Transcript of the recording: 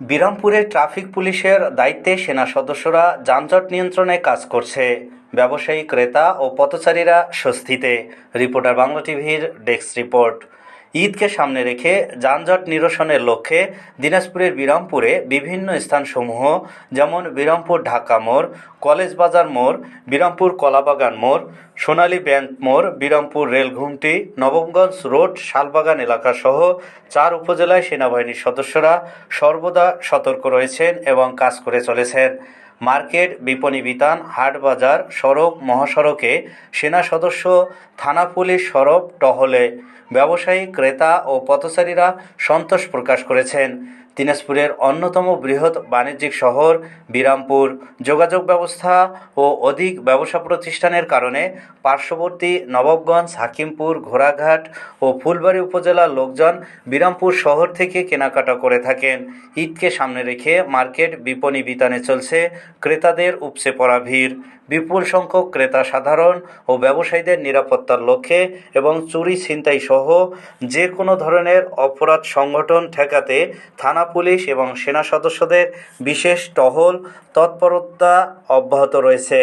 বিরামপুরে traffic পুলিশের দায়িত্বে সেনা সদস্যরা যানজট নিয়ন্ত্রণে কাজ করছে। ব্যবসায়ী ক্রেতা ও পথচারীরা স্বস্তিতে। রিপোর্টার বাংলা টিভির ডেস্ক রিপোর্ট। ঈদকে সামনে রেখে যানজট নিরসনের লক্ষ্যে দিনাজপুরের বিরামপুরে বিভিন্ন স্থানসমূহ, যেমন বিরামপুর ঢাকা মোড়, কলেজ বাজার মোড়, বিরামপুর কলাবাগান মোড়, সোনালী ব্যাংক মোড়, বিরামপুর রেলঘুমটি, নবমগঞ্জ রোড, শালবাগান এলাকাসহ চার উপজেলায় সেনাবাহিনীর সদস্যরা সর্বদা সতর্ক রয়েছেন এবং কাজ করে চলেছেন। মার্কেট, বিপণী বিতান, হাট বাজার, সড়ক, মহাসড়কে সেনা সদস্য, থানা পুলিশ সরব, টহলে। ব্যবসায়ী, ক্রেতা ও পথচারীরা সন্তোষ প্রকাশ করেছেন। দিনাজপুরের অন্যতম বৃহৎ বাণিজ্যিক শহর বিরামপুর। যোগাযোগ ব্যবস্থা ও অধিক ব্যবসা প্রতিষ্ঠানের কারণে পার্শ্ববর্তী নবাবগঞ্জ, হাকিমপুর, ঘোড়াঘাট ও ফুলবাড়ি উপজেলার লোকজন বিরামপুর শহর থেকে কেনাকাটা করে থাকেন। ঈদকে সামনে রেখে মার্কেট, বিপণী বিতানে চলছে ক্রেতাদের উপচে পড়া ভিড়, বিপুল সংখ্যক ক্রেতা সাধারণ ও ব্যবসায়ীদের নিরাপত্তার লক্ষ্যে এবং চুরি ছিনতাই সহ যে কোনো ধরনের অপরাধ সংগঠন ঠেকাতে থানা পুলিশ এবং সেনা সদস্যদের বিশেষ টহল তৎপরতা অব্যাহত রয়েছে।